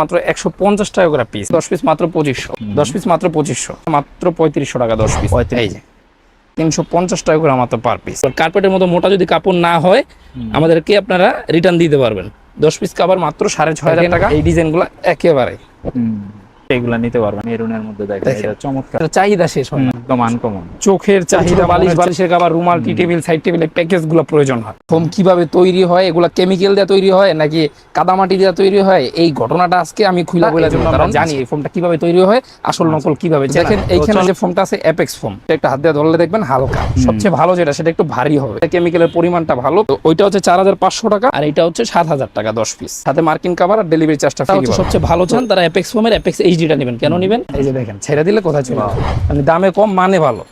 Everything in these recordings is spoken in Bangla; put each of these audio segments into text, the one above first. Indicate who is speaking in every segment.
Speaker 1: মাত্র একশো পঞ্চাশ টাকা করে পিস দশ পিস মাত্র পঁচিশশো। দশ পিস মাত্র পঁচিশশো। মাত্র পঁয়ত্রিশশো টাকা দশ পিস এই যে। তিনশো পঞ্চাশ টাকা করে মাত্র পার পিস কার্পেটের মতো মোটা যদি কাপড় না হয় আমাদেরকে আপনারা রিটার্ন দিতে পারবেন। দশ পিস কাপড় মাত্র সাড়ে ছয় হাজার টাকা। এই ডিজাইনগুলো একেবারে।
Speaker 2: এগুলা নিতে পারবেন মেরুনের মধ্যে দেখেন
Speaker 1: দেখেন।
Speaker 2: এটা চমৎকার।
Speaker 1: চাহিদা শেষ হয়
Speaker 2: একদম আনকমন
Speaker 1: চোখের চাহিদা বালিশ বালিশের কাবার রুমাল টি টেবিল সাইড প্যাকেজগুলো প্রয়োজন হয়। ফোম কীভাবে তৈরি হয় এগুলা কেমিক্যাল দিয়ে তৈরি হয় নাকি কাদামাটি দিয়ে তৈরি হয়? এই ঘটনাটা আজকে আমি খুলে বলে জন্য জানি এই ফোমটা কীভাবে তৈরি হয় আসল নকল কীভাবে। দেখেন এইখানে যে ফোমটা আছে অ্যাপেক্স ফোম। একটা হাত দিয়ে ধরলে দেখবেন হালকা। সবচেয়ে ভালো যেটা সেটা একটু ভারী হবে। কেমিক্যালের পরিমাণটা ভালো। তো ওইটা হচ্ছে চার হাজার পাঁচশো টাকা আর এটা হচ্ছে সাত হাজার টাকা দশ পিস সাথে মার্কিন কাবার আর ডেলিভারি চার্জটা সবচেয়ে ভালো চান তারা অ্যাপেক্স ফোমের অ্যাপেক্স এইচডিটা নেবেন। কেন নেবেন? এই যে দেখেন ছেড়ে দিলে কোথায় চলে মানে দামে কম মানে ভালো।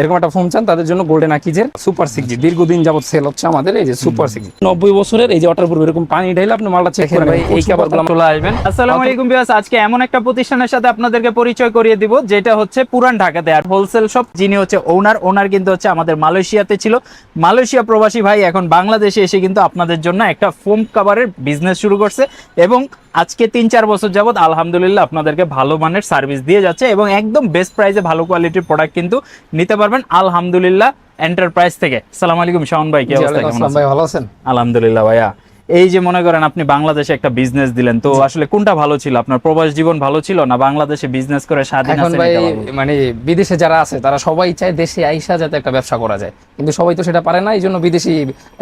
Speaker 1: এরকম একটা ফোন চান তাদের জন্য গোল্ডেন আকিজের সুপার সিক্স জি দীর্ঘদিন যাবত সেল হচ্ছে আমাদের এই যে সুপার সিক্স নব্বই বছরের এই যে ওটার পূর্বে এরকম পানি ঢাইলে আপনি মালটা চেক করে নেবেন। এই খাবারগুলো চলে আসবেন।
Speaker 2: আসসালামু আলাইকুম বিয়াস আজকে এমন একটা প্রতিষ্ঠানের সাথে আপনাদেরকে পরিচয় করিয়ে দিব যেটা হচ্ছে পুরান ঢাকাতে। আর হোলসেল শপ যিনি হচ্ছে ওনার ওনার কিন্তু হচ্ছে আমাদের মালয়েশিয়াতে ছিল। মালয়েশিয়া প্রবাসী ভাই এখন বাংলাদেশে এসে কিন্তু আপনাদের জন্য একটা ফোম কাভারের বিজনেস শুরু করছে। এবং আজকে তিন চার বছর যাবত আলহামদুলিল্লাহ আপনাদেরকে ভালো মানের সার্ভিস দিয়ে যাচ্ছে এবং একদম বেস্ট প্রাইসে ভালো কোয়ালিটির প্রোডাক্ট কিন্তু নিতে পারবেন আলহামদুলিল্লাহ এন্টারপ্রাইজ থেকে। সালাম আলাইকুম শাওন ভাই কি অবস্থা? কেমন আছেন?
Speaker 1: ভাই ভালো আছেন?
Speaker 2: আলহামদুলিল্লাহ ভাইয়া। এই যে মনে করেন আপনি বাংলাদেশে একটা বিজনেস দিলেন তো আসলে কোনটা ভালো ছিল? আপনার প্রবাস জীবন ভালো ছিল না বাংলাদেশে বিজনেস করে স্বাধীন?
Speaker 1: মানে বিদেশে যারা আছে তারা সবাই চায় দেশে আইসা যাতে একটা ব্যবসা করা যায়। কিন্তু সবাই তো সেটা পারে না এই জন্য বিদেশি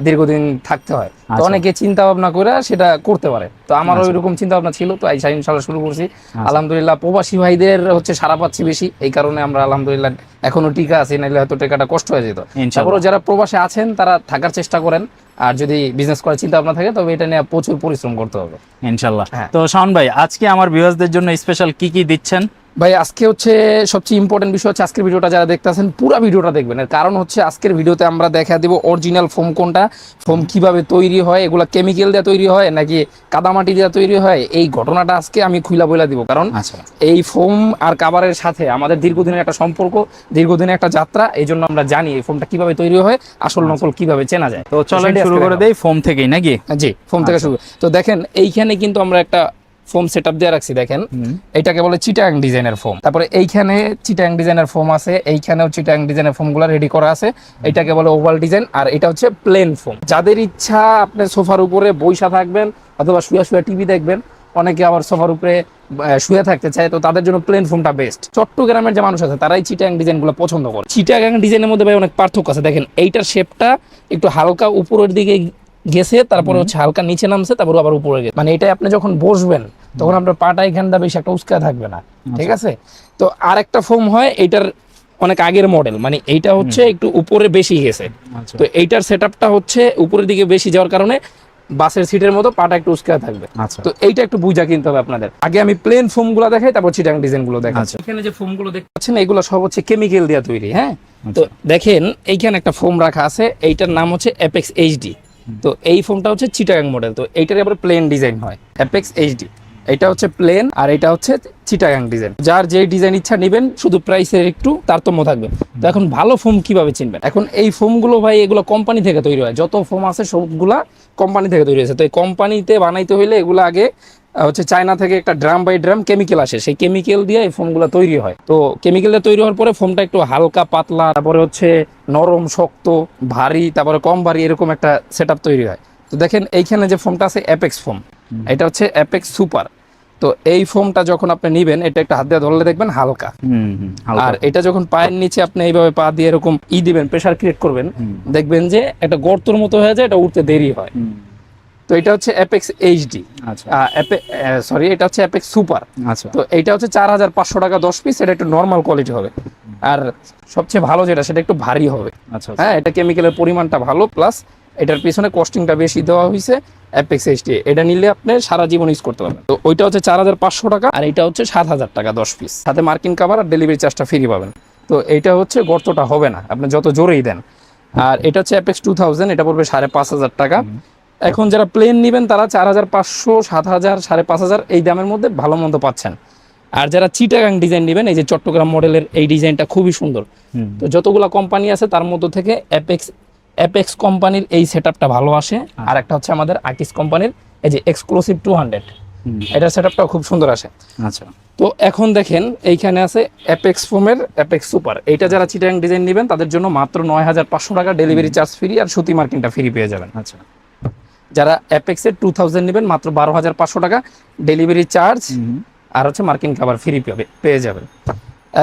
Speaker 1: দীর্ঘদিন থাকতে হয়। তো
Speaker 2: আচ্ছা।
Speaker 1: অনেকে চিন্তা ভাবনা করে সেটা করতে পারে। তো আমার ওই রকম চিন্তা ভাবনা ছিল তো আইসা ইনশাল্লাহ শুরু করছি।
Speaker 2: আচ্ছা।
Speaker 1: আলহামদুলিল্লাহ প্রবাসী ভাইদের হচ্ছে সারা পাচ্ছি বেশি এই কারণে আমরা আলহামদুলিল্লাহ এখনও টিকা আছি নাহলে হয়তো টাকাটা কষ্ট হয়ে যেত। তারপরে যারা প্রবাসে আছেন তারা থাকার চেষ্টা করেন। আর যদি বিজনেস করার চিন্তা ভাবনা থাকে তবে এটা নিয়ে প্রচুর পরিশ্রম করতে হবে।
Speaker 2: ইনশাল্লাহ
Speaker 1: হ্যাঁ।
Speaker 2: তো শাওন ভাই আজকে আমার ভিউয়ার্সদের জন্য স্পেশাল কি কি দিচ্ছেন?
Speaker 1: ভাই আজকে হচ্ছে সবচেয়ে ইম্পর্টেন্ট বিষয় হচ্ছে আজকের ভিডিওটা যারা দেখতেছেন পুরো ভিডিওটা দেখবেন। এর কারণ হচ্ছে আজকের ভিডিওতে আমরা দেখা দিব অরিজিনাল ফোম কোনটা ফোম কীভাবে তৈরি হয় এগুলা কেমিক্যাল দিয়ে তৈরি হয় নাকি কাদামাটি দিয়ে তৈরি হয় এই ঘটনাটা আজকে আমি খুইলা বইলা দিব। কারণ
Speaker 2: আচ্ছা।
Speaker 1: এই ফোম আর কাভারের সাথে আমাদের দীর্ঘদিনের একটা সম্পর্ক দীর্ঘদিনের একটা যাত্রা এই জন্য আমরা জানি এই ফোমটা কীভাবে তৈরি হয় আসল নকল কীভাবে চেনা যায়।
Speaker 2: তো চলেন শুরু করে। দেই ফোম থেকেই নাকি?
Speaker 1: জি ফোম থেকে শুরু। তো দেখেন এইখানে কিন্তু আমরা একটা ফোম সেট আপ দিয়ে রাখছি দেখেন। এটাকে বলে চিটাং ডিজাইনের ফোম। তারপরে এইখানে চিটাং ডিজাইনের ফোম আছে এইখানেও চিটাং ডিজাইনের ফোমগুলো রেডি করা আছে। এটাকে বলে ওভাল ডিজাইন আর এটা হচ্ছে প্লেন ফোম যাদের ইচ্ছা আপনি সোফার উপরে বইসা থাকবেন অথবা শুয়ে শুয়ে টিভি দেখবেন অনেকে আবার সোফার উপরে শুয়ে থাকতে চায় তো তাদের জন্য প্লেন ফোমটা বেস্ট চট্টগ্রামের যে মানুষ আছে তারাই চিটাং ডিজাইনগুলো পছন্দ করে। চিটাগাং ডিজাইনের মধ্যে ভাই অনেক পার্থক্য আছে। দেখেন এইটার শেপটা একটু হালকা উপরের দিকে গেছে তারপরে হচ্ছে হালকা নিচে নামছে তারপর আবার উপরে গেছে। মানে এটা আপনি যখন বসবেন তখন আপনার পাটা এখানটা বেশি একটা উস্কা থাকবে না ঠিক আছে? তো আর একটা ফোম হয় এটার অনেক আগের মডেল মানে এইটা হচ্ছে একটু উপরে বেশি গেছে।
Speaker 2: আচ্ছা।
Speaker 1: তো এইটার সেট হচ্ছে উপরের দিকে বেশি যাওয়ার কারণে বাসের সিটের মতো পাটা একটু উস্কা থাকবে।
Speaker 2: আচ্ছা।
Speaker 1: তো এইটা একটু বুঝা কিনতে হবে আপনাদের। আগে আমি প্লেন ফোমগুলো দেখাই তারপর চিটাং ডিজাইনগুলো দেখাচ্ছি
Speaker 2: আচ্ছা।
Speaker 1: এখানে যে ফোমগুলো দেখতে পাচ্ছেন এগুলো সব হচ্ছে কেমিক্যাল দিয়ে তৈরি হ্যাঁ? তো দেখেন এইখানে একটা ফোম রাখা আছে এইটার নাম হচ্ছে অ্যাপেক্স এইচডি তো এই ফোনটা হচ্ছে চিটাগাং মডেল তো এইটার আবার প্লেন ডিজাইন হয়। অ্যাপেক্স এইচডি এটা হচ্ছে প্লেন আর এটা হচ্ছে চিটাগাং ডিজাইন যার যে ডিজাইন ইচ্ছা নেবেন, শুধু প্রাইসের একটু তারতম্য থাকবে। তো এখন ভালো ফোম কীভাবে চিনবেন? এখন এই ফোমগুলো ভাই, এগুলো কোম্পানি থেকে তৈরি হয়। যত ফোম আছে, সবগুলা কোম্পানি থেকে তৈরি হয়েছে। তো এই কোম্পানিতে বানাইতে হইলে এগুলো আগে হচ্ছে চায়না থেকে একটা ড্রাম বাই ড্রাম কেমিক্যাল আসে। সেই কেমিক্যাল দিয়ে এই ফোমগুলো তৈরি হয়। তো কেমিক্যাল দিয়ে তৈরি হওয়ার পরে ফোমটা একটু হালকা পাতলা তারপরে হচ্ছে নরম শক্ত ভারী তারপরে কম ভারী এরকম একটা সেট তৈরি হয়। তো দেখেন এইখানে যে ফোমটা আছে অ্যাপেক্স ফোম এটা হচ্ছে অ্যাপেক্স সুপার তো এই ফোমটা যখন আপনি নিবেন এটা একটা হাত দিয়ে ধরলে দেখবেন হালকা। আর এটা যখন পায়ের নিচে আপনি এইভাবে পা দিয়ে এরকম ই দিবেন প্রেসার ক্রিয়েট করবেন দেখবেন যে একটা গর্তর মতো হয়ে যায় এটা উঠতে দেরি হয়। তো এটা হচ্ছে অ্যাপেক্স এইচডি
Speaker 2: আচ্ছা।
Speaker 1: সরি এটা হচ্ছে অ্যাপেক্স সুপার
Speaker 2: আচ্ছা।
Speaker 1: তো এইটা হচ্ছে চার হাজার পাঁচশো টাকা দশ পিস এটা একটু নর্মাল কোয়ালিটি হবে। আর সবচেয়ে ভালো যেটা সেটা একটু ভারী হবে।
Speaker 2: আচ্ছা আচ্ছা।
Speaker 1: হ্যাঁ এটা কেমিক্যালের পরিমাণটা ভালো প্লাস এটার পিছনে কস্টিংটা বেশি দেওয়া হয়েছে অ্যাপেক্স এইচডি এটা নিলে আপনি সারা জীবন ইউজ করতে পারবেন। তো ওইটা হচ্ছে চার হাজার পাঁচশো টাকা আর এটা হচ্ছে সাত হাজার টাকা দশ পিস সাথে মার্কিন কাভার আর ডেলিভারি চার্জটা ফ্রি পাবেন। তো এইটা হচ্ছে গর্তটা হবে না আপনি যত জোরেই দেন। আর এটা হচ্ছে অ্যাপেক্স টু থাউজেন্ড এটা পড়বে সাড়ে পাঁচ হাজার টাকা। এখন যারা প্লেন নেবেন তারা চার হাজার পাঁচশো সাত হাজার সাড়ে পাঁচ হাজার এই দামের মধ্যে ভালো মন্দ পাচ্ছেন। আর যারা চিটাগাং ডিজাইন নেবেন এই যে চট্টগ্রাম মডেলের এই ডিজাইনটা খুবই সুন্দর। তো যতগুলা কোম্পানি আছে তার মধ্য থেকে অ্যাপেক্স অ্যাপেক্স কোম্পানির এই সেট ভালো আসে। আর একটা হচ্ছে আমাদের আকিস কোম্পানির এই যে এক্সক্লুসিভ টু হান্ড্রেড। এটার সেটআপটাও খুব সুন্দর আসে।
Speaker 2: আচ্ছা।
Speaker 1: তো এখন দেখেন এইখানে আছে অ্যাপেক্স ফোমের অ্যাপেক্স সুপার এইটা যারা চিটাং ডিজাইন নেবেন তাদের জন্য মাত্র নয় হাজার পাঁচশো টাকা ডেলিভারি চার্জ ফ্রি আর সুতি মার্কিনটা ফ্রি পেয়ে যাবেন।
Speaker 2: আচ্ছা।
Speaker 1: যারা অ্যাপেক্সের টু থাউজেন্ড নেবেন মাত্র বারো হাজার পাঁচশো টাকা ডেলিভারি চার্জ আর হচ্ছে মার্কিন খাবার ফ্রি পাবে পেয়ে যাবেন।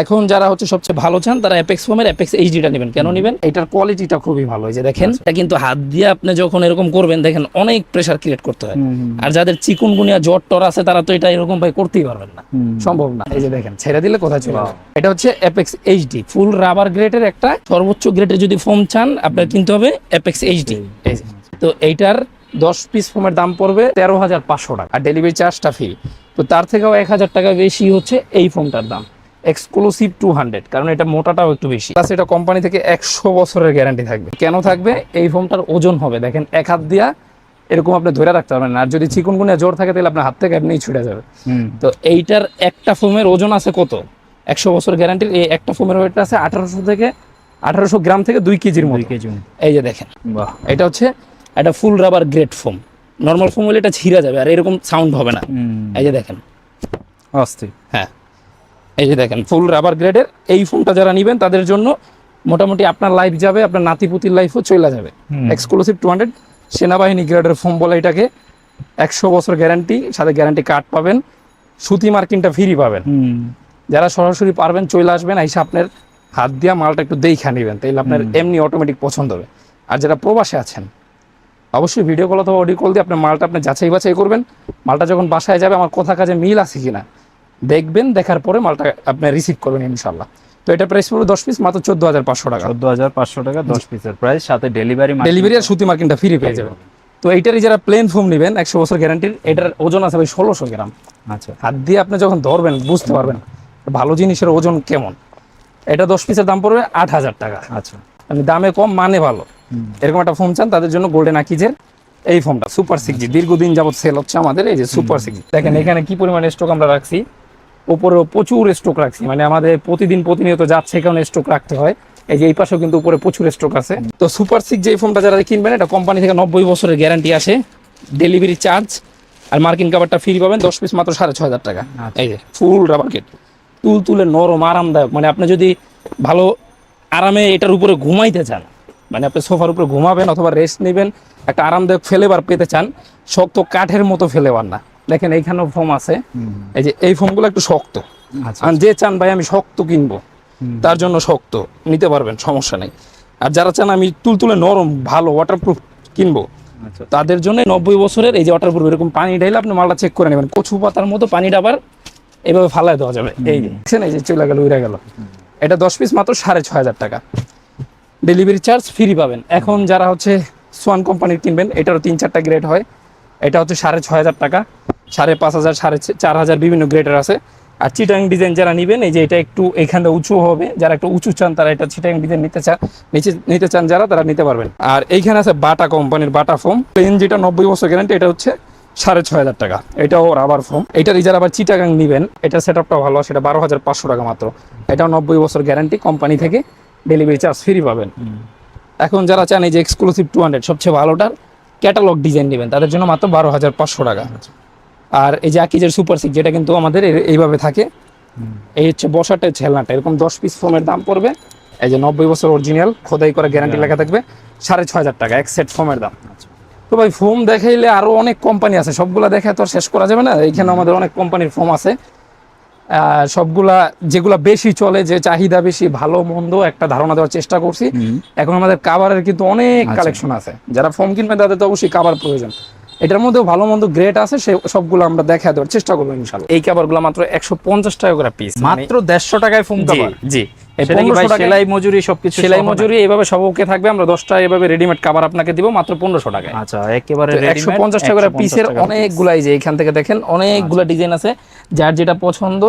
Speaker 1: এখন যারা হচ্ছে সবচেয়ে ভালো চান তারা অ্যাপেক্স ফোমের অ্যাপেক্স এইচডিটা নেবেন। কেন নেবেন? এটার কোয়ালিটিটা খুবই ভালো। এই যে দেখেন এটা কিন্তু হাত দিয়ে আপনি যখন এরকম করবেন দেখেন অনেক প্রেসার ক্রিয়েট করতে হয়। আর যাদের চিকুন চিকুনগুনিয়া জ্বর টর আছে তারা তো এটা এরকম ভাই করতেই পারবেন না। সম্ভব না। এই যে দেখেন ছেড়ে দিলে কোথায় চলে এটা হচ্ছে অ্যাপেক্স এইচডি ফুল রাবার গ্রেডের একটা সর্বোচ্চ গ্রেডের যদি ফোম চান আপনার কিনতে হবে অ্যাপেক্স এইচডি তো এইটার দশ পিস ফোমের দাম পড়বে তেরো হাজার পাঁচশো টাকা। আর ডেলিভারি চার্জটা ফ্রি তো তার থেকেও এক হাজার টাকা বেশি হচ্ছে এই ফোনটার দাম। এক্সক্লুসিভ টু হান্ড্রেড কারণ এটা মোটাটাও একটু বেশি। প্লাস এটা কোম্পানি থেকে একশো বছরের গ্যারান্টি থাকবে। কেন থাকবে? এই ফোনটার ওজন হবে। দেখেন এক হাত দিয়া এরকম আপনি ধরে রাখতে পারবেন আর যদি চিকুনগুনিয়া জোর থাকে তাহলে আপনার হাত থেকে এমনিই ছুটে যাবে।
Speaker 2: হুম।
Speaker 1: তো এইটার একটা ফোমের ওজন আছে কত? একশো বছর গ্যারান্টির এই একটা ফোমের ওয়েটটা আছে আঠারোশো থেকে আঠারোশো গ্রাম থেকে দুই কেজির মতো।
Speaker 2: কেজি
Speaker 1: এই যে দেখেন।
Speaker 2: বাহ।
Speaker 1: এটা হচ্ছে একটা full rubber grade foam normal foam হলে এটা ছিঁড়া যাবে আর এরকম সাউন্ড হবে না। এই যে দেখেন।
Speaker 2: অস্থির।
Speaker 1: হ্যাঁ। এই যে দেখেন ফুল রাবার গ্রেডের এই ফোনটা যারা নেবেন তাদের জন্য মোটামুটি আপনার লাইফ যাবে আপনার নাতিপুতির লাইফও চলে যাবে। এক্সক্লুসিভ টু হান্ড্রেড সেনাবাহিনী গ্রেডের ফোম বলে এটাকে একশো বছর গ্যারান্টি সাথে গ্যারান্টি কার্ড পাবেন সুতি মার্কিনটা ফ্রি পাবেন। যারা সরাসরি পারবেন চলে আসবেন এসে আপনার হাত দিয়া মালটা একটু দেখা নেবেন তাইলে আপনার এমনি অটোমেটিক পছন্দ হবে। আর যারা প্রবাসে আছেন অবশ্যই ভিডিও কল অথবা অডিও কল দিয়ে আপনার মালটা আপনি যাচাই বাছাই করবেন। মালটা যখন বাসায় যাবে আমার কথা কাজে মিল আছে কিনা দেখবেন দেখার পরে মালটা আপনি রিসিভ করবেন ইনশাল্লাহ তো এটা প্রাইস পড়বে দশ পিস মাত্র চোদ্দ হাজার পাঁচশো টাকা।
Speaker 2: চোদ্দ হাজার পাঁচশো টাকা দশ পিসের প্রাইস সাথে ডেলিভারি
Speaker 1: ডেলিভারি আর সুতি মার্কিনটা ফ্রি পেয়ে যাবেন। তো এইটারই যারা প্লেন ফোম নেবেন একশো বছর গ্যারান্টির এটার ওজন আছে ভাই ষোলোশো গ্রাম।
Speaker 2: আচ্ছা।
Speaker 1: হাত দিয়ে আপনি যখন ধরবেন বুঝতে পারবেন ভালো জিনিসের ওজন কেমন। এটা দশ পিসের দাম পড়বে আট হাজার টাকা।
Speaker 2: আচ্ছা।
Speaker 1: মানে দামে কম মানে ভালো। এরকম একটা ফোন চান তাদের জন্য গোল্ডেন আকিজের এই ফোনটা সুপার সিক্স জি দীর্ঘদিন যাবত সেল হচ্ছে আমাদের এই যে সুপার সিক্স দেখেন এখানে কি পরিমাণে স্টক আমরা রাখছি? উপরেও প্রচুর স্টক রাখছি। মানে আমাদের প্রতিদিন প্রতিনিয়ত যাচ্ছে কারণে স্টক রাখতে হয়। এই যে এই পাশেও কিন্তু উপরে প্রচুর স্টক আছে। তো সুপার সিক্স যে ফোনটা যারা কিনবেন এটা কোম্পানি থেকে নব্বই বছরের গ্যারান্টি আসে। ডেলিভারি চার্জ আর মার্কিন কাভারটা ফ্রি পাবেন দশ পিস মাত্র সাড়ে ছ হাজার টাকা।
Speaker 2: আচ্ছা।
Speaker 1: এই যে ফুল রাবার কেট তুল তুলে নরম আরামদায়ক। মানে আপনি যদি ভালো আরামে এটার উপরে ঘুমাইতে চান মানে আপনি সোফার উপরে ঘুমাবেন অথবা রেস্ট নেবেন একটা আরামদায়ক ফ্লেভার পেতে চান শক্ত কাঠের মতো ফ্লেভার না। দেখেন এইখানেও ফোম আছে। এই যে এই ফোমগুলো একটু শক্ত।
Speaker 2: আচ্ছা
Speaker 1: আর যে চান ভাই আমি শক্ত কিনবো। তার জন্য শক্ত। নিতে পারবেন সমস্যা নেই। আর যারা চান আমি তুলতুলে নরম ভালো ওয়াটারপ্রুফ কিনবো
Speaker 2: আচ্ছা।
Speaker 1: তাদের জন্য নব্বই বছরের এই যে ওয়াটারপ্রুফ এরকম পানি ঢাইলে আপনি মালটা চেক করে নেবেন। কচু পাতার মতো পানিটা আবার এভাবে ফালাই দেওয়া যাবে। এই দেখছেন এই যে চলে গেল উড়ে গেল। এটা দশ পিস মাত্র সাড়ে ছ হাজার টাকা। ডেলিভারি চার্জ ফ্রি পাবেন। এখন যারা হচ্ছে সোয়ান কোম্পানির কিনবেন, এটারও তিন চারটা গ্রেড হয়। এটা হচ্ছে সাড়ে ছ হাজার টাকা, সাড়ে পাঁচ হাজার, সাড়ে চার হাজার বিভিন্ন গ্রেডের আছে। আর চিটাং ডিজাইন যারা নেবেন, এই যে এটা একটু এখানে উঁচু হবে, যারা একটু উঁচু চান, তারা এটা চিটাং ডিজাইন নিতে চান, নিচে নিতে চান যারা, তারা নিতে পারবেন। আর এইখানে আছে বাটা কোম্পানির বাটা ফোম প্লেন যেটা নব্বই বছর গ্যারান্টি এটা হচ্ছে সাড়ে ছয় হাজার টাকা। এটাও রাবার ফোম এটার যারা আবার চিটাগাং নেবেন, এটা সেট আপটা ভালো, সেটা বারো হাজার পাঁচশো টাকা মাত্র। এটাও নব্বই বছর গ্যারান্টি কোম্পানি থেকে। ডেলিভারি চার্জ ফ্রি পাবেন। এখন যারা চান এই যে এক্সক্লুসিভ টু হান্ড্রেড সবচেয়ে ভালোটার ক্যাটালগ ডিজাইন নেবেন তাদের জন্য মাত্র বারো হাজার পাঁচশো টাকা। আর এই যে আকিজের সুপার সিক্স যেটা কিন্তু আমাদের এইভাবে থাকে এই হচ্ছে বসাটা হচ্ছে হেলনাটা এরকম দশ পিস ফোমের দাম পড়বে। এই যে নব্বই বছর অরিজিনাল খোদাই করে গ্যারান্টি লেখা থাকবে সাড়ে ছ হাজার টাকা এক সেট ফোমের দাম। তো ভাই ফোম দেখাইলে আরও অনেক কোম্পানি আছে সবগুলো দেখে তো শেষ করা যাবে না। এইখানে আমাদের অনেক কোম্পানির ফোম আছে। সবগুলা যেগুলা বেশি চলে যে চাহিদা বেশি ভালো মন্দ একটা ধারণা দেওয়ার চেষ্টা করছি। এখন আমাদের কাভারের কিন্তু অনেক
Speaker 2: আচ্ছা।
Speaker 1: কালেকশন আছে। যারা ফর্ম কিনবে তাদের তো অবশ্যই কাভার প্রয়োজন। এটার মধ্যেও ভালো মন্দ গ্রেড আছে সে সবগুলো আমরা দেখা দেওয়ার চেষ্টা করব ইনশাল্লাহ এই কাভারগুলো মাত্র একশো পঞ্চাশ টাকা করে পিস
Speaker 2: মাত্র দেড়শো টাকায় ফোন
Speaker 1: জি। এই
Speaker 2: সেটা কি ভাই
Speaker 1: 1500 টাকায়-
Speaker 2: সেলাই মজুরি সবকিছু
Speaker 1: সেলাই মজুরি এইভাবে সবকে থাকবে আমরা দশটা এভাবে রেডিমেড আপনাকে দিব মাত্র পনেরোশো টাকায়।
Speaker 2: আচ্ছা একেবারে
Speaker 1: একশো পঞ্চাশ টাকা করে পিসের অনেকগুলাই যে এখান থেকে দেখেন অনেকগুলা
Speaker 2: আচ্ছা।
Speaker 1: ডিজাইন আছে। যার যেটা পছন্দ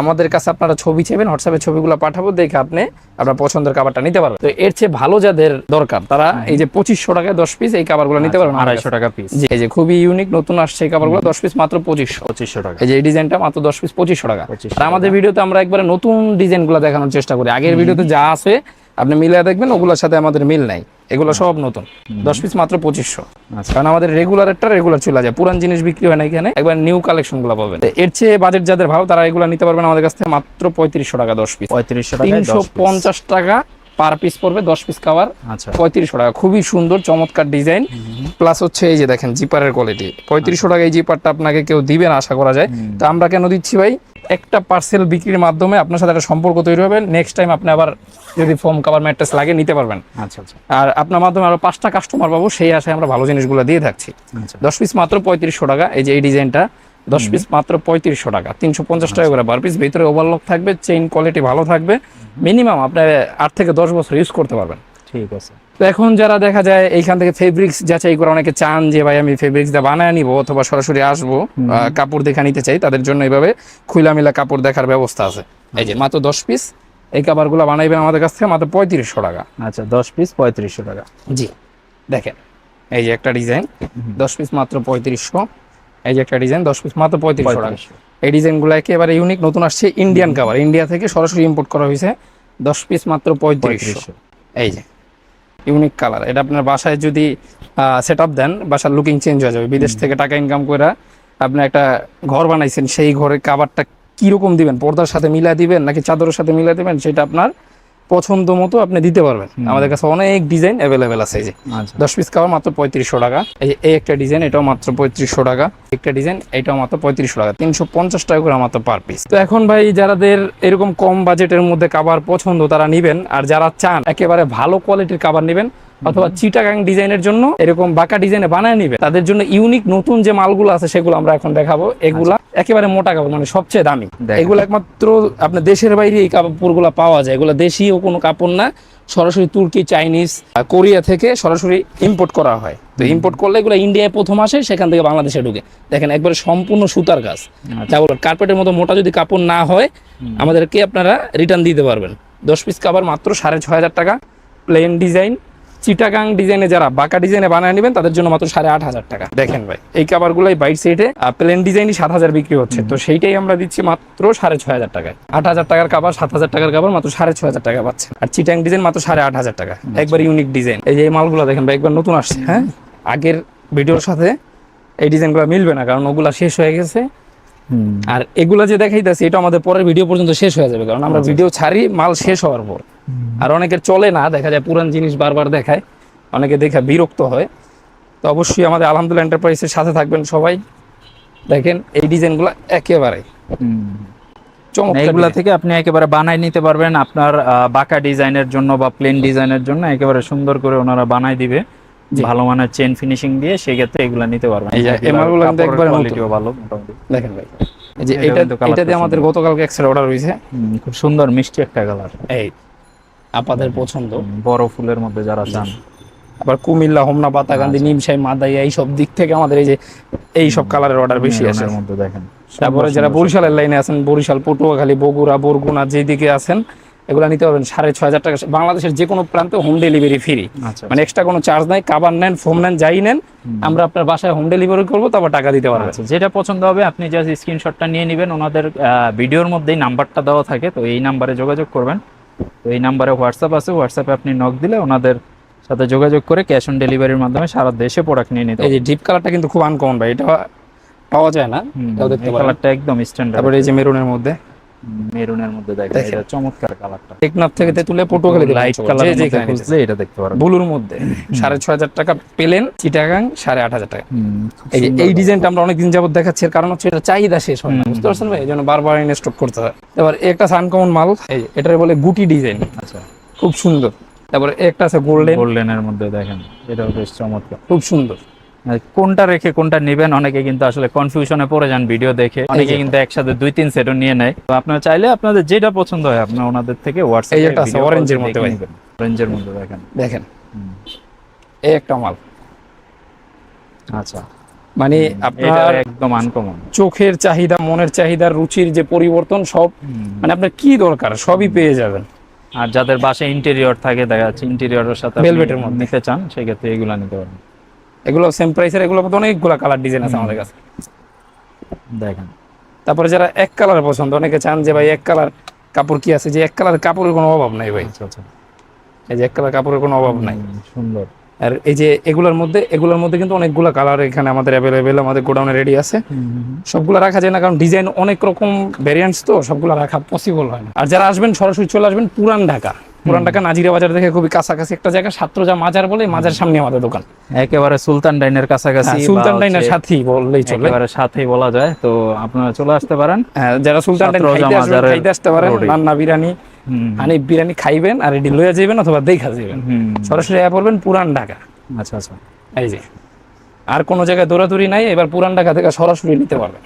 Speaker 1: আমাদের কাছে আপনারা ছবি চেবেন হোয়াটসঅ্যাপে ছবিগুলো পাঠাবো দেখে আপনি আপনার পছন্দের কাভারটা নিতে পারবেন। তো এর চেয়ে ভালো যাদের দরকার তারা এই যে পঁচিশশো টাকায় দশ পিস এই কাভারগুলো নিতে পারবেন
Speaker 2: আড়াইশো টাকা পিস
Speaker 1: এই যে খুবই ইউনিক নতুন আসছে এই কাভারগুলো দশ পিস মাত্র পঁচিশশো।
Speaker 2: পঁচিশশো টাকা।
Speaker 1: এই যে এই ডিজাইনটা মাত্র দশ পিস পঁচিশশো টাকা।
Speaker 2: 2500
Speaker 1: আর আমাদের ভিডিওতে আমরা একবারে নতুন ডিজাইনগুলো দেখানোর চেষ্টা করি। আগের ভিডিওতে যা আছে আপনি মিলিয়ে দেখবেন ওগুলোর সাথে আমাদের মিল নাই। এগুলো সব নতুন। দশ পিস মাত্র পঁচিশশো। কারণ আমাদের রেগুলার একটা রেগুলার চলে যায় পুরান জিনিস বিক্রি হয় না এখানে। একবার নিউ কালেকশনগুলো পাবেন। এর চেয়ে বাজেট যাদের ভালো তারা এগুলো নিতে পারবেন আমাদের কাছ থেকে মাত্র পঁয়ত্রিশশো টাকা দশ পিস
Speaker 2: পঁয়ত্রিশশো টাকা
Speaker 1: তিনশো পঞ্চাশ টাকা পার পিস পড়বে দশ পিস কাওয়ার
Speaker 2: আচ্ছা।
Speaker 1: পঁয়ত্রিশশো টাকা। খুবই সুন্দর চমৎকার ডিজাইন প্লাস হচ্ছে এই যে দেখেন জিপারের কোয়ালিটি পঁয়ত্রিশশো টাকা এই জিপারটা আপনাকে কেউ দিবে না আশা করা যায়। তো আমরা কেন দিচ্ছি ভাই? একটা পার্সেল বিক্রির মাধ্যমে আপনার সাথে একটা সম্পর্ক তৈরি হবে। নেক্সট টাইম আপনি আবার যদি ফোম কাভার ম্যাট্রেস লাগে নিতে পারবেন।
Speaker 2: আচ্ছা আচ্ছা।
Speaker 1: আর আপনার মাধ্যমে আরও পাঁচটা কাস্টমার পাবো সেই আশায় আমরা ভালো জিনিসগুলো দিয়ে থাকছি।
Speaker 2: আচ্ছা।
Speaker 1: দশ পিস মাত্র পঁয়ত্রিশশো টাকা এই যে এই ডিজাইনটা দশ পিস মাত্র পঁয়ত্রিশশো টাকা। তিনশো পঞ্চাশ টাকা করে পার পিস ভিতরে ওভারলক থাকবে চেইন কোয়ালিটি ভালো থাকবে। মিনিমাম আপনি আট থেকে দশ বছর ইউজ করতে পারবেন।
Speaker 2: ঠিক আছে।
Speaker 1: তো এখন যারা দেখা যায় এইখান থেকে ফেব্রিক্স যাচাই করে অনেকে চান যে ভাই আমি ফেব্রিক্স দিয়ে বানায় নিব অথবা সরাসরি আসব কাপড় দেখা নিতে চাই। তাদের জন্য এইভাবে খুলামিলা কাপড় দেখার ব্যবস্থা আছে। এই যে মাত্র দশ পিস এই কাপড়গুলো বানাইবেন আমাদের কাছ থেকে মাত্র পঁয়ত্রিশশো টাকা।
Speaker 2: আচ্ছা দশ পিস পঁয়ত্রিশশো টাকা।
Speaker 1: জি দেখেন এই যে একটা ডিজাইন দশ পিস মাত্র পঁয়ত্রিশশো। এই যে একটা ডিজাইন দশ পিস মাত্র পঁয়ত্রিশশো টাকা। এই ডিজাইনগুলো একেবারে ইউনিক নতুন আসছে ইন্ডিয়ান কাভার ইন্ডিয়া থেকে সরাসরি ইম্পোর্ট করা হয়েছে দশ পিস মাত্র পঁয়ত্রিশশো। এই যে ইউনিক কালার এটা আপনার বাসায় যদি সেট আপ দেন বাসার লুকিং চেঞ্জ হয়ে যাবে। বিদেশ থেকে টাকা ইনকাম করে আপনি একটা ঘর বানাইছেন সেই ঘরের কাভারটা কীরকম দিবেন? পর্দার সাথে মিলা দিবেন নাকি চাদরের সাথে মিলা দিবেন? সেটা আপনার পছন্দ মতো আপনি দিতে পারবেন। আমাদের কাছে অনেক ডিজাইন অ্যাভেলেবেল আছে এই যে।
Speaker 2: আচ্ছা।
Speaker 1: দশ পিস কাভার মাত্র পঁয়ত্রিশশো টাকা। এই যে এই একটা ডিজাইন এটাও মাত্র পঁয়ত্রিশশো টাকা। একটা ডিজাইন এটাও মাত্র পঁয়ত্রিশশো টাকা। তিনশো পঞ্চাশ টাকা করে মাত্র পার পিস তো এখন ভাই যারাদের এরকম কম বাজেটের মধ্যে কাবার পছন্দ তারা নিবেন। আর যারা চান একেবারে ভালো কোয়ালিটির কাবার নেবেন অথবা চিটাগাং ডিজাইনের জন্য এরকম বাঁকা ডিজাইনে বানায় নিবে। তাদের জন্য ইউনিক নতুন যে মালগুলো আছে সেগুলো আমরা এখন দেখাবো। এগুলা একেবারে মোটা কাপড় মানে সবচেয়ে দামি। এগুলো একমাত্র আপনার দেশের বাইরে এই কাপড়গুলো পাওয়া যায়। এগুলো দেশীয় কোনো কাপড় না সরাসরি তুর্কি চাইনিজ কোরিয়া থেকে সরাসরি ইম্পোর্ট করা হয়। তো ইম্পোর্ট করলে এগুলো ইন্ডিয়ায় প্রথম আসে সেখান থেকে বাংলাদেশে ঢুকে। দেখেন একবারে সম্পূর্ণ সুতার কাজ যা বলো কার্পেটের মতো মোটা যদি কাপড় না হয় আমাদেরকে আপনারা রিটার্ন দিতে পারবেন। দশ পিস কাভার মাত্র সাড়ে ছ হাজার টাকা প্লেন ডিজাইন চিটাগাং ডিজাইনে যারা বাঁকা ডিজাইনে বানায় নেবেন তাদের জন্য মাত্র সাড়ে আট হাজার টাকা। দেখেন ভাই। এই কাভারগুলোই বাইট সাইডে প্লেন ডিজাইনই সাত হাজার বিক্রি হচ্ছে। তো সেইটাই আমরা দিচ্ছি মাত্র সাড়ে ছয় হাজার টাকায়। আট হাজার টাকার কাভার সাত হাজার টাকার কাভার মাত্র সাড়ে ছয় হাজার টাকা পাচ্ছে। আর চিটাং ডিজাইন মাত্র সাড়ে আট হাজার টাকা। একবার ইউনিক ডিজাইন এই যে মালগুলো দেখেন ভাই একবার নতুন আসছে হ্যাঁ? আগের ভিডিওর সাথে এই ডিজাইনগুলো মিলবে না কারণ ওগুলা শেষ হয়ে গেছে। আর এগুলা যে দেখাইতেছি এটা আমাদের পরের ভিডিও পর্যন্ত শেষ হয়ে যাবে কারণ আমরা ভিডিও ছাড়ি মাল শেষ হওয়ার পর। আর অনেকের চলে না দেখা যায় পুরান জিনিস বারবার দেখায় অনেকে দেখে বিরক্ত হয়। তো অবশ্যই আমাদের আলহামদুলিল্লাহ এন্টারপ্রাইজের সাথে থাকবেন সবাই। দেখেন এই ডিজাইনগুলো একেবারে
Speaker 2: এইগুলা থেকে আপনি একেবারে বানাই নিতে পারবেন। আপনার বাঁকা ডিজাইনের জন্য বা প্লেন ডিজাইনের জন্য একেবারে সুন্দর করে ওনারা বানাই দিবে। ভালো মানের চেন ফিনিশিং দিয়ে সেক্ষেত্রে এগুলা নিতে পারবেন।
Speaker 1: এই যে মালগুলো কিন্তু একবারে
Speaker 2: ভালো মোটামুটি।
Speaker 1: দেখেন ভাই। এই যে
Speaker 2: এটা
Speaker 1: এটা
Speaker 2: কিন্তু colour
Speaker 1: এটা দিয়ে আমাদের গতকালকে এক্সট্রা অর্ডার হয়েছে
Speaker 2: খুব সুন্দর মিষ্টি একটা কালার
Speaker 1: এই আপাদের পছন্দ।
Speaker 2: বড় ফুলের মধ্যে যারা চান
Speaker 1: আবার কুমিল্লা হোমনা পাতাকান্দি
Speaker 2: আচ্ছা।
Speaker 1: নিমসাই মাদাইয়া এই সব দিক থেকে আমাদের এই যে এই সব কালারের অর্ডার বেশি আসে
Speaker 2: মধ্যে দেখেন।
Speaker 1: তারপরে যারা বরিশালের লাইনে আছেন বরিশাল পটুয়াখালী বগুড়া বরগুনা যেদিকে আছেন এগুলো নিতে পারবেন সাড়ে ছয় হাজার টাকা। বাংলাদেশের যে কোনো প্রান্তে হোম ডেলিভারি ফ্রি মানে এক্সট্রা কোনো চার্জ নাই কাবার নেন ফোম নেন যাই নেন আমরা আপনার বাসায় হোম ডেলিভারি করব তারপর টাকা দিতে পারবেন।
Speaker 2: আচ্ছা যেটা পছন্দ হবে আপনি জাস্ট স্ক্রিনশটটা নিয়ে নেবেন ওনাদের ভিডিওর মধ্যেই নাম্বারটা দেওয়া থাকে তো এই নাম্বারে যোগাযোগ করবেন। তো এই নাম্বারে হোয়াটসঅ্যাপ আছে হোয়াটসঅ্যাপে আপনি নক দিলে ওনাদের সাথে যোগাযোগ করে ক্যাশ অন ডেলিভারির মাধ্যমে সারা দেশে প্রোডাক্ট নিয়ে নিতে
Speaker 1: এই যে ডিপ কালারটা কিন্তু খুব আনকমন ভাই এটা পাওয়া যায় না
Speaker 2: কালারটা একদম স্ট্যান্ডার্ড
Speaker 1: তারপরে এই যে মেরুনের মধ্যে।
Speaker 2: মেরুনের মধ্যে দেখেন। এটা চমৎকার কালারটা
Speaker 1: টেকনাফ থেকে তেতুলে পটুয়াখালী
Speaker 2: লাইট কালার খুঁজলে এটা দেখতে পারবেন।
Speaker 1: ব্লুর মধ্যে। সাড়ে ছয় হাজার টাকা পেলেন চিটাগাং সাড়ে আট হাজার টাকা।
Speaker 2: খুব
Speaker 1: এই যে এই ডিজাইনটা আমরা অনেকদিন যাবত দেখাচ্ছি এর কারণ হচ্ছে এটা চাহিদা শেষ হয় না। বুঝতে পারছেন ভাই? এই জন্য বারবার এনে স্টক করতে হয়। এবার একটা সানকমন মাল এই যে, বলে গুটি ডিজাইন।
Speaker 2: আচ্ছা।
Speaker 1: খুব সুন্দর। তারপরে একটা আছে গোল্ডেন
Speaker 2: গোল্ডেনের মধ্যে দেখেন এটাও বেশ চমৎকার।
Speaker 1: খুব সুন্দর।
Speaker 2: কোনটা রেখে কোনটা নেবেন অনেকে কিন্তু আসলে কনফিউশনে পড়ে যান ভিডিও দেখে। অনেকে কিন্তু একসাথে দুই তিন সেটও নিয়ে নেয়। তো আপনারা চাইলে আপনাদের যেটা পছন্দ হয় আপনারা ওনাদের থেকে হোয়াটসঅ্যাপে
Speaker 1: orange মধ্যে।
Speaker 2: অরেঞ্জের মধ্যে দেখেন।
Speaker 1: দেখেন। এই একটা মাল।
Speaker 2: আচ্ছা।
Speaker 1: মানে আপনার
Speaker 2: একদম আনকমন
Speaker 1: চোখের চাহিদা মনের চাহিদা রুচির যে পরিবর্তন সব মানে আপনার কি দরকার? সবই পেয়ে যাবেন।
Speaker 2: আর যাদের বাসায় ইন্টেরিয়র থাকে দেখা যাচ্ছে ইন্টেরিয়রের সাথে
Speaker 1: এর মধ্যে।
Speaker 2: নিতে চান সেক্ষেত্রে এগুলা নিতে পারবেন।
Speaker 1: এগুলো সেম প্রাইসের এগুলো অনেকগুলো কালার ডিজাইন আছে আমাদের কাছে।
Speaker 2: দেখেন।
Speaker 1: তারপরে যারা এক কালার পছন্দ অনেকে চান যে ভাই এক কালার কাপড় কি আছে? যে এক কালার কাপড়ের কোনো অভাব নাই ভাই।
Speaker 2: আচ্ছা আচ্ছা।
Speaker 1: এই যে এক কালার কাপড়ের কোনো অভাব নাই।
Speaker 2: সুন্দর।
Speaker 1: আর এই যে এগুলোর মধ্যে এগুলোর মধ্যে কিন্তু অনেকগুলো কালার এখানে আমাদের অ্যাভেলেবেল আমাদের গোডাউনে রেডি আছে। সবগুলো রাখা যায় না কারণ ডিজাইন অনেক রকম ভ্যারিয়েন্টস তো সবগুলো রাখা পসিবল হয় না। আর যারা আসবেন সরাসরি চলে আসবেন পুরান ঢাকা। পুরান ঢাকা নাজিরা বাজার থেকে খুবই কাছাকাছি একটা জায়গা সাত্রজা মাজার বলে মাজার সামনে আমাদের দোকান।
Speaker 2: একেবারে সুলতান ডাইনের কাছাকাছি
Speaker 1: হ্যাঁ, সুলতান ডাইনার সাথেই বললেই চলে।
Speaker 2: একেবারে সাথেই বলা যায়। তো আপনারা চলে আসতে পারেন।
Speaker 1: হ্যাঁ, যারা সুলতান ডাইন খাইতে আসতে পারেন। রান্না বিরিয়ানি
Speaker 2: হুম,
Speaker 1: বিরিয়ানি খাইবেন আর এটি লইয়া যাবেন অথবা দেখা যাবেন সরাসরি আয়া পড়বেন পুরান ঢাকা
Speaker 2: আচ্ছা আচ্ছা।
Speaker 1: এই যে আর কোনো জায়গায় দৌড়াদৌড়ি নাই এবার পুরান ঢাকা থেকে সরাসরি নিতে পারবেন।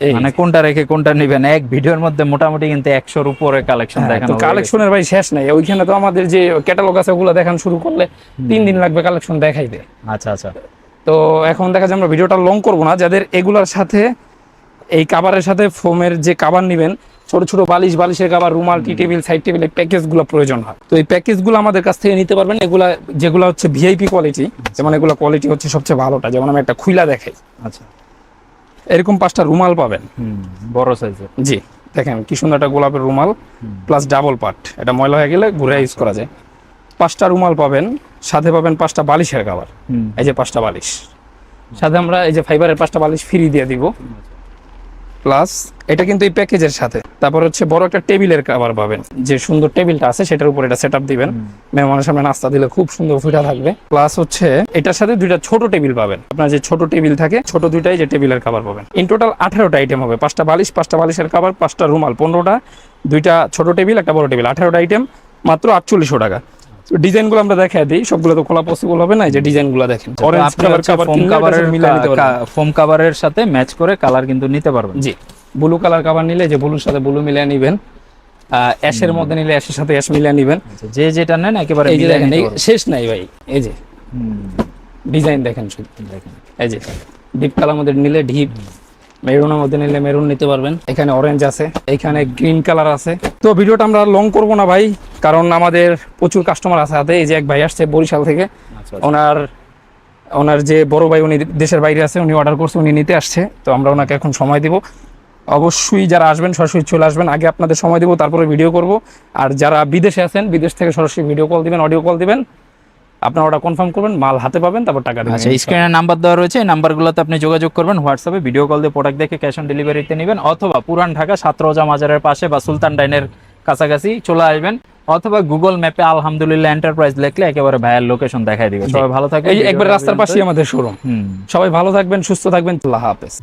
Speaker 2: মানে কোনটা রেখে কোনটা নিবেন? এক ভিডিওর মধ্যে মোটামুটি কিন্তু একশোর উপরে কালেকশন
Speaker 1: হ্যাঁ,
Speaker 2: দেখানো।
Speaker 1: কালেকশনের ভাই শেষ নাই। ওইখানে তো আমাদের যে ক্যাটালগ আছে ওগুলো দেখান শুরু করলে তিন দিন লাগবে কালেকশন দেখাইতে
Speaker 2: আচ্ছা আচ্ছা।
Speaker 1: তো এখন দেখা যায় আমরা ভিডিওটা লং করব না। যাদের এগুলার সাথে এই কাবারের সাথে ফোমের যে কাবার নেবেন ছোট ছোট বালিশ বালিশের কাবার রুমাল টি টেবিল সাইড টেবিল এই প্যাকেজগুলো প্রয়োজন হয়। তো এই প্যাকেজগুলো আমাদের কাছ থেকে নিতে পারবেন। এগুলা যেগুলো হচ্ছে ভিআইপি কোয়ালিটি যেমন এগুলো কোয়ালিটি হচ্ছে সবচেয়ে ভালোটা। যেমন আমি একটা খুইলা দেখাই।
Speaker 2: আচ্ছা।
Speaker 1: এরকম পাঁচটা রুমাল পাবেন।
Speaker 2: বড় সাইজের।
Speaker 1: জি দেখেন কি সুন্দর একটা গোলাপের রুমাল প্লাস ডাবল পার্ট এটা ময়লা হয়ে গেলে ঘুরে ইউজ করা যায়। পাঁচটা রুমাল পাবেন সাথে পাবেন পাঁচটা বালিশের কাবার
Speaker 2: হুম,
Speaker 1: এই যে পাঁচটা বালিশ। সাথে আমরা এই যে ফাইবারের পাঁচটা বালিশ ফ্রি দিয়ে দিব। প্লাস এটা কিন্তু এই প্যাকেজের সাথে। তারপর হচ্ছে বড় একটা টেবিলের কাভার পাবেন। যে সুন্দর টেবিলটা আছে সেটার উপর এটা সেট দিবেন। মেহমানের সামনে নাস্তা দিলে খুব সুন্দর ফুটা থাকবে। প্লাস হচ্ছে এটার সাথে দুইটা ছোট টেবিল পাবেন। আপনার যে ছোট টেবিল থাকে ছোট দুইটাই যে টেবিলের কাভার পাবেন। ইন টোটাল আঠারোটা আইটেম হবে। পাঁচটা বালিশ পাঁচটা বালিশের কাভার পাঁচটা রুমাল পনেরোটা দুইটা ছোট টেবিল একটা বড় টেবিল। আঠারোটা আইটেম মাত্র আটচল্লিশশো টাকা। ডিজাইনগুলো আমরা দেখাই দিই সবগুলো তো খোলা পসিবল হবে না যে ডিজাইনগুলো দেখেন। অরেঞ্জ কালার কাভার
Speaker 2: ফোম কাভারের ফোম কাভারের সাথে ম্যাচ করে কালার কিন্তু নিতে পারবেন।
Speaker 1: জি ব্লু কালার কাভার নিলে যে ব্লুর সাথে ব্লু মিলিয়ে নিবেন অ্যাশের মধ্যে নিলে অ্যাশের সাথে অ্যাশ মিলিয়ে নিবেন।
Speaker 2: আচ্ছা, যে যেটা নেন একেবারে
Speaker 1: এই যে দেখেন। শেষ নাই ভাই এই যে। ডিজাইন দেখেন শুধু।
Speaker 2: দেখেন।
Speaker 1: এই যে ডিপ কালার মধ্যে নিলে ডিপ মেরুনের মধ্যে নিলে মেরুন নিতে পারবেন। এখানে অরেঞ্জ আছে এখানে গ্রিন কালার আছে। তো ভিডিওটা আমরা লং করব না ভাই কারণ আমাদের প্রচুর কাস্টমার আছে হাতে। এই যে এক ভাই আসছে বরিশাল থেকে।
Speaker 2: আচ্ছা,
Speaker 1: ওনার ওনার যে বড় ভাই উনি দেশের বাইরে আছে উনি অর্ডার করছে উনি নিতে আসছে। তো আমরা ওনাকে এখন সময় দিব। অবশ্যই যারা আসবেন সরাসরি চলে আসবেন। আগে আপনাদের সময় দিব তারপরে ভিডিও করব। আর যারা বিদেশে আছেন বিদেশ থেকে সরাসরি ভিডিও কল দিবেন অডিও কল দিবেন। আপনারা ওটা কনফার্ম করবেন মাল হাতে পাবেন তারপর টাকা দেবেন।
Speaker 2: আচ্ছা স্ক্রিনে নাম্বার দেওয়া রয়েছে এই নাম্বারগুলোতে আপনি যোগাযোগ করবেন হোয়াটসঅ্যাপে ভিডিও কল দিয়ে প্রোডাক্ট দেখে ক্যাশ অন ডেলিভারিতে নেবেন অথবা পুরান ঢাকা সাতরোজা মাজারের পাশে বা সুলতান ডাইনের কাছাকাছি চলে আসবেন অথবা গুগল ম্যাপে আলহামদুলিল্লাহ এন্টারপ্রাইজ লিখলে একেবারে ভাইয়ের লোকেশন দেখাই দিবে। সবাই ভালো থাকবেন।
Speaker 1: এই একবার রাস্তার পাশেই আমাদের শোরুম
Speaker 2: হুম।
Speaker 1: সবাই ভালো থাকবেন সুস্থ থাকবেন আল্লাহ হাফেজ।